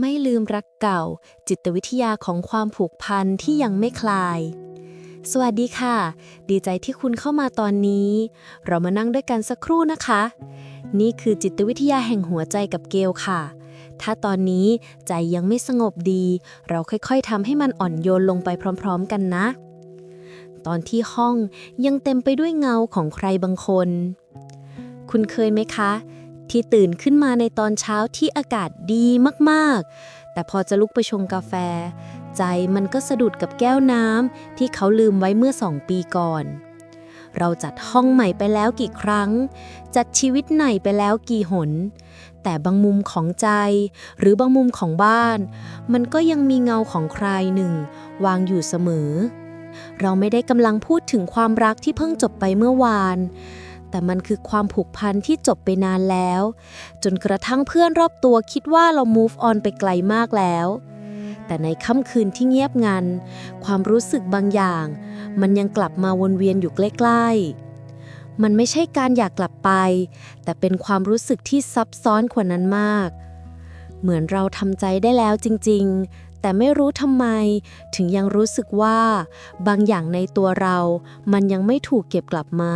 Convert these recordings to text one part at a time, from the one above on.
ไม่ลืมรักเก่า จิตวิทยาของความผูกพันที่ยังไม่คลาย สวัสดีค่ะ ดีใจที่คุณเข้ามาตอนนี้ เรามานั่งด้วยกันสักครู่นะคะ นี่คือจิตวิทยาแห่งหัวใจกับเกลค่ะ ถ้าตอนนี้ใจยังไม่สงบดี เราค่อยๆทำให้มันอ่อนโยนลงไปพร้อม ๆ กันนะ ตอนที่ห้องยังเต็มไปด้วยเงาของใครบางคน คุณเคยไหมคะ ที่ตื่นขึ้นมาในตอนเช้าที่อากาศดีมากๆ แต่พอจะลุกไปชงกาแฟ ใจมันก็สะดุดกับแก้วน้ำที่เขาลืมไว้เมื่อสองปีก่อน เราจัดห้องใหม่ไปแล้วกี่ครั้ง จัดชีวิตไหนไปแล้วกี่หน แต่บางมุมของใจ หรือบางมุมของบ้าน มันก็ยังมีเงาของใครหนึ่ง วางอยู่เสมอ เราไม่ได้กำลังพูดถึงความรักที่เพิ่งจบไปเมื่อวาน แต่มันคือความผูกพันที่จบไปนานแล้ว จนกระทั่งเพื่อนรอบตัวคิดว่าเรา move on ไปไกลมากแล้ว แต่ในค่ำคืนที่เงียบงัน ความรู้สึกบางอย่าง มันยังกลับมาวนเวียนอยู่ใกล้ๆ มันไม่ใช่การอยากกลับไป แต่เป็นความรู้สึกที่ซับซ้อนกว่านั้นมาก เหมือนเราทำใจได้แล้วจริงๆ แต่ไม่รู้ทำไม ถึงยังรู้สึกว่า บางอย่างในตัวเรา มันยังไม่ถูกเก็บกลับมา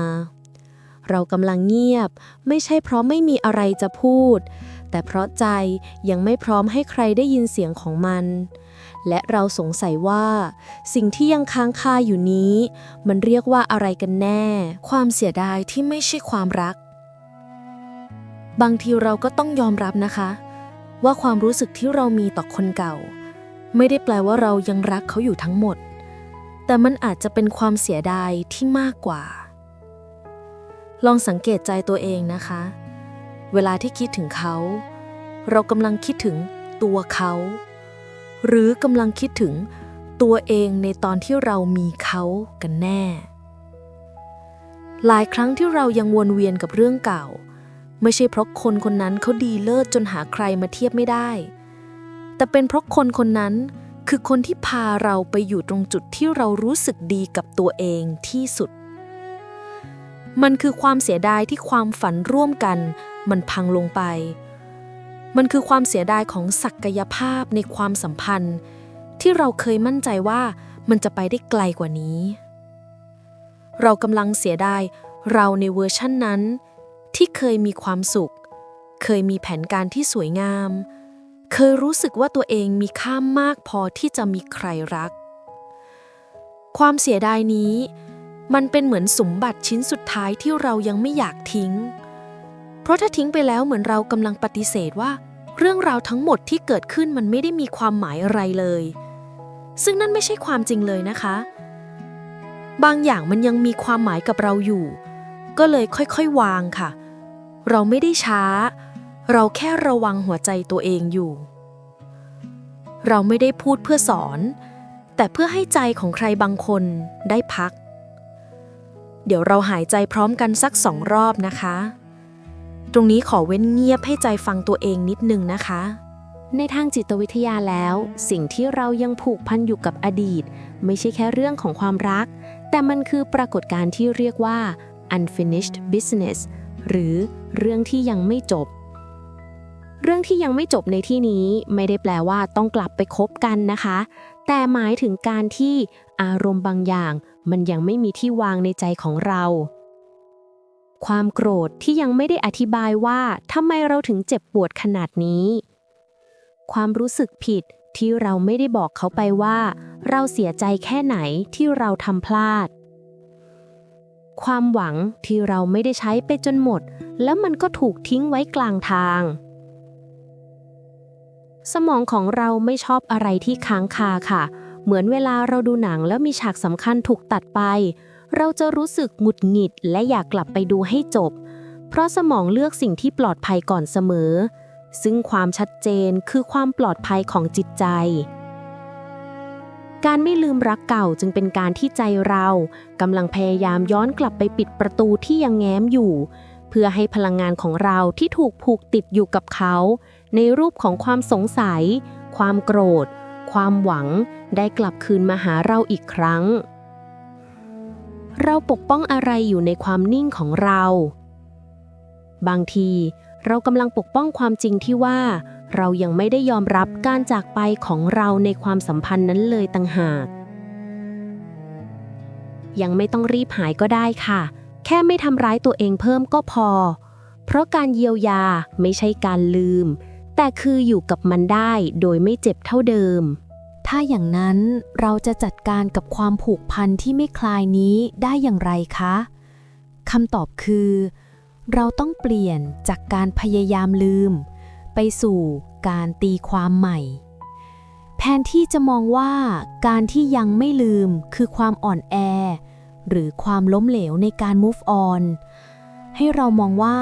เรากำลังเงียบ ไม่ใช่เพราะไม่มีอะไรจะพูด แต่เพราะใจยังไม่พร้อมให้ใครได้ยินเสียงของมัน และเราสงสัยว่า สิ่งที่ยังค้างคาอยู่นี้ มันเรียกว่าอะไรกันแน่ ความเสียดายที่ไม่ใช่ความรัก บางทีเราก็ต้องยอมรับนะคะ ว่าความรู้สึกที่เรามีต่อคนเก่า ไม่ได้แปลว่าเรายังรักเขาอยู่ทั้งหมด แต่มันอาจจะเป็นความเสียดายที่มากกว่า ลองสังเกตใจตัวเองนะคะ เวลาที่คิดถึงเขา เรากำลังคิดถึงตัวเขา หรือกำลังคิดถึงตัวเองในตอนที่เรามีเขากันแน่ หลายครั้งที่เรายังวนเวียนกับเรื่องเก่า ไม่ใช่เพราะคนคนนั้นเขาดีเลิศจนหาใครมาเทียบไม่ได้ แต่เป็นเพราะคนคนนั้นคือคนที่พาเราไปอยู่ตรงจุดที่เรารู้สึกดีกับตัวเองที่สุด มันคือความเสียดายที่ความฝันร่วมกัน มันพังลงไป มันคือความเสียดายของศักยภาพในความสัมพันธ์ ที่เราเคยมั่นใจว่ามันจะไปได้ไกลกว่านี้ เรากำลังเสียดายเราในเวอร์ชั่นนั้น ที่เคยมีความสุข เคยมีแผนการที่สวยงาม เคยรู้สึกว่าตัวเองมีค่ามากพอที่จะมีใครรัก ความเสียดายนี้ มันเป็นเหมือนสมบัติชิ้นสุดท้ายที่เรายังไม่อยากทิ้ง เพราะถ้าทิ้งไปแล้วเหมือนเรากำลังปฏิเสธว่า เรื่องราวทั้งหมดที่เกิดขึ้นมันไม่ได้มีความหมายอะไรเลย ซึ่งนั่นไม่ใช่ความจริงเลยนะคะ บางอย่างมันยังมีความหมายกับเราอยู่ ก็เลยค่อยๆวางค่ะ เราไม่ได้ช้า เราแค่ระวังหัวใจตัวเองอยู่ เราไม่ได้พูดเพื่อสอน แต่เพื่อให้ใจของใครบางคนได้พัก เดี๋ยวเราหายใจพร้อมกันสักสองรอบนะคะ ตรงนี้ขอเว้นเงียบให้ใจฟังตัวเองนิดนึงนะคะ ในทางจิตวิทยาแล้ว สิ่งที่เรายังผูกพันอยู่กับอดีต ไม่ใช่แค่เรื่องของความรัก แต่มันคือปรากฏการณ์ที่เรียกว่า unfinished business หรือเรื่องที่ยังไม่จบ เรื่องที่ยังไม่จบในที่นี้ไม่ได้แปลว่าต้องกลับไปคบกันนะคะ แต่หมายถึงการที่อารมณ์บางอย่าง มันยังไม่มีที่วางในใจของเรา ความโกรธที่ยังไม่ได้อธิบายว่าทำไมเราถึงเจ็บปวดขนาดนี้ ความรู้สึกผิดที่เราไม่ได้บอกเขาไปว่า เราเสียใจแค่ไหนที่เราทำพลาด ความหวังที่เราไม่ได้ใช้ไปจนหมด แล้วมันก็ถูกทิ้งไว้กลางทาง สมองของเราไม่ชอบอะไรที่ค้างคาค่ะ เหมือนเวลาเราดูหนังแล้วมีฉากสำคัญถูกตัดไป เราจะรู้สึกหงุดหงิดและอยากกลับไปดูให้จบ เพราะสมองเลือกสิ่งที่ปลอดภัยก่อนเสมอ ซึ่งความชัดเจนคือความปลอดภัยของจิตใจ การไม่ลืมรักเก่าจึงเป็นการที่ใจเรากำลังพยายามย้อนกลับไปปิดประตูที่ยังแง้มอยู่ เพื่อให้พลังงานของเราที่ถูกผูกติดอยู่กับเขา ในรูปของความสงสัย ความโกรธ ความหวังได้กลับคืนมาหาเราอีกครั้ง เราปกป้องอะไรอยู่ในความนิ่งของเรา บางทีเรากำลังปกป้องความจริงที่ว่า เรายังไม่ได้ยอมรับการจากไปของเราในความสัมพันธ์นั้นเลยต่างหาก ยังไม่ต้องรีบหายก็ได้ค่ะ แค่ไม่ทำร้ายตัวเองเพิ่มก็พอ เพราะการเยียวยาไม่ใช่การลืม แต่คืออยู่กับมันได้โดยไม่เจ็บเท่าเดิม ถ้าอย่างนั้นเราจะจัดการกับความผูกพันที่ไม่คลายนี้ได้อย่างไรคะคำตอบคือ เราต้องเปลี่ยนจากการพยายามลืม ไปสู่การตีความใหม่ แทนที่จะมองว่าการที่ยังไม่ลืมคือความอ่อนแอ หรือความล้มเหลวในการ move on ให้เรามองว่า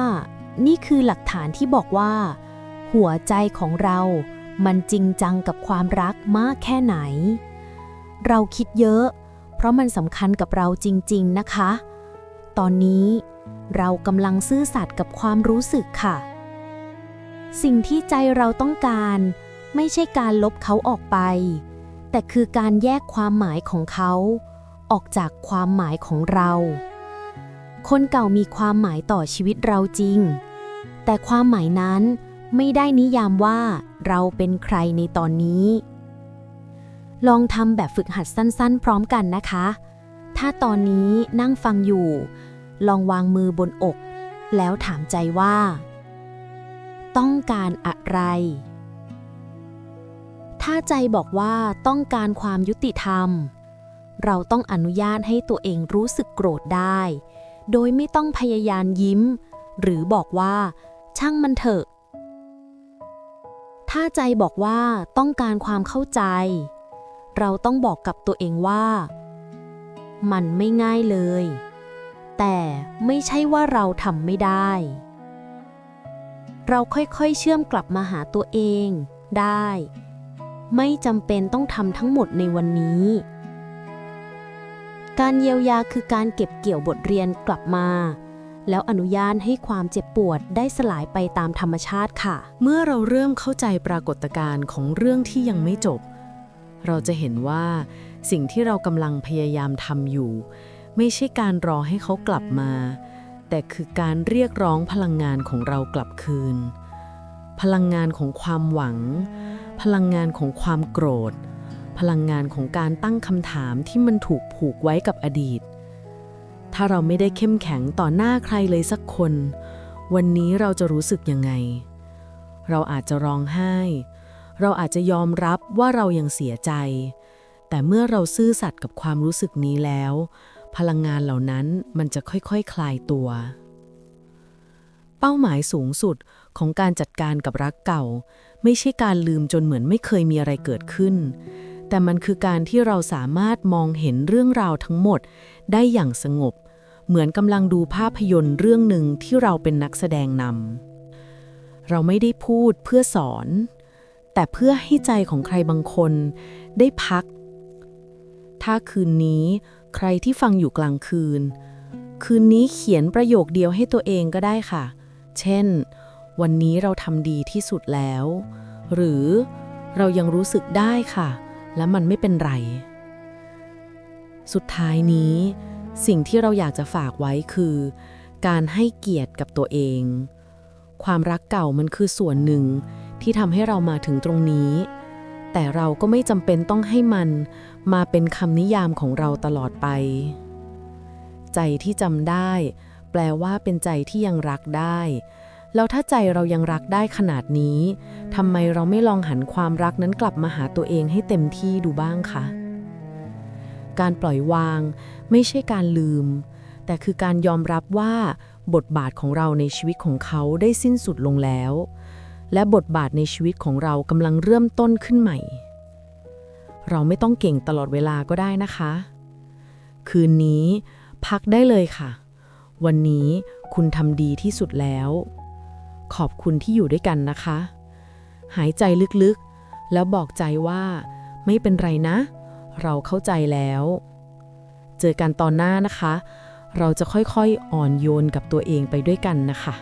นี่คือหลักฐานที่บอกว่า หัวใจของเรามันจริงจังกับความรักมากแค่ไหน เราคิดเยอะ เพราะมันสำคัญกับเราจริง ๆ นะคะ ตอนนี้เรากำลังซื่อสัตย์กับความรู้สึกค่ะ สิ่งที่ใจเราต้องการ ไม่ใช่การลบเขาออกไป แต่คือการแยกความหมายของเขา ออกจากความหมายของเรา คนเก่ามีความหมายต่อชีวิตเราจริง แต่ความหมายนั้น ไม่ได้นิยามว่าเราเป็นใครในตอนนี้ ลองทำแบบฝึกหัดสั้นๆ พร้อมกันนะคะ ถ้าตอนนี้นั่งฟังอยู่ ลองวางมือบนอก แล้วถามใจว่า ต้องการอะไร ถ้าใจบอกว่าต้องการความยุติธรรม เราต้องอนุญาตให้ตัวเองรู้สึกโกรธได้ โดยไม่ต้องพยายามยิ้ม หรือบอกว่า ช่างมันเถอะ ถ้าใจบอกว่าต้องการความเข้าใจ เราต้องบอกกับตัวเองว่า มันไม่ง่ายเลย แต่ไม่ใช่ว่าเราทำไม่ได้ เราค่อยๆเชื่อมกลับมาหาตัวเองได้ ไม่จำเป็นต้องทำทั้งหมดในวันนี้ การเยียวยาคือการเก็บเกี่ยวบทเรียนกลับมา แล้วอนุญาตให้ความเจ็บปวดได้สลายไปตามธรรมชาติค่ะ เมื่อเราเริ่มเข้าใจปรากฏการณ์ของเรื่องที่ยังไม่จบ เราจะเห็นว่า สิ่งที่เรากำลังพยายามทำอยู่ ไม่ใช่การรอให้เขากลับมา แต่คือการเรียกร้องพลังงานของเรากลับคืน พลังงานของความหวัง พลังงานของความโกรธ พลังงานของการตั้งคำถามที่มันถูกผูกไว้กับอดีต ถ้าเราไม่ได้เข้มแข็งต่อหน้าใครเลยสักคน วันนี้เราจะรู้สึกยังไง เราอาจจะร้องไห้ เราอาจจะยอมรับว่าเรายังเสียใจ แต่เมื่อเราซื่อสัตย์กับความรู้สึกนี้แล้ว พลังงานเหล่านั้นมันจะค่อยๆคคลายตัว เป้าหมายสูงสุดของการจัดการกับรักเก่า ไม่ใช่การลืมจนเหมือนไม่เคยมีอะไรเกิดขึ้น แต่มันคือการที่เราสามารถมองเห็นเรื่องราวทั้งหมดได้อย่างสงบ เหมือนกำลังดูภาพยนตร์เรื่องหนึ่งที่เราเป็นนักแสดงนำ เราไม่ได้พูดเพื่อสอน แต่เพื่อให้ใจของใครบางคนได้พัก ถ้าคืนนี้ใครที่ฟังอยู่กลางคืน คืนนี้เขียนประโยคเดียวให้ตัวเองก็ได้ค่ะ เช่น วันนี้เราทำดีที่สุดแล้ว หรือเรายังรู้สึกได้ค่ะ และมันไม่เป็นไร สุดท้ายนี้ สิ่งที่เราอยากจะฝากไว้คือ การให้เกียรติกับตัวเอง ความรักเก่ามันคือส่วนหนึ่งที่ทำให้เรามาถึงตรงนี้ แต่เราก็ไม่จำเป็นต้องให้มันมาเป็นคำนิยามของเราตลอดไป ใจที่จำได้ แปลว่าเป็นใจที่ยังรักได้ แล้วถ้าใจเรายังรักได้ขนาดนี้ทำไมเราไม่ลองหันความรักนั้นกลับมาหาตัวเองให้เต็มที่ดูบ้างคะ การปล่อยวาง ไม่ใช่การลืม แต่คือการยอมรับว่าบทบาทของเราในชีวิตของเขาได้สิ้นสุดลงแล้ว และบทบาทในชีวิตของเรากำลังเริ่มต้นขึ้นใหม่ เราไม่ต้องเก่งตลอดเวลาก็ได้นะคะ คืนนี้พักได้เลยค่ะ วันนี้คุณทำดีที่สุดแล้ว ขอบคุณที่อยู่ด้วยกันนะคะ หายใจลึกๆ แล้วบอกใจว่า ไม่เป็นไรนะ เราเข้าใจแล้ว เจอกันตอนหน้านะคะ เราจะค่อยๆอ่อนโยนกับตัวเองไปด้วยกันนะคะ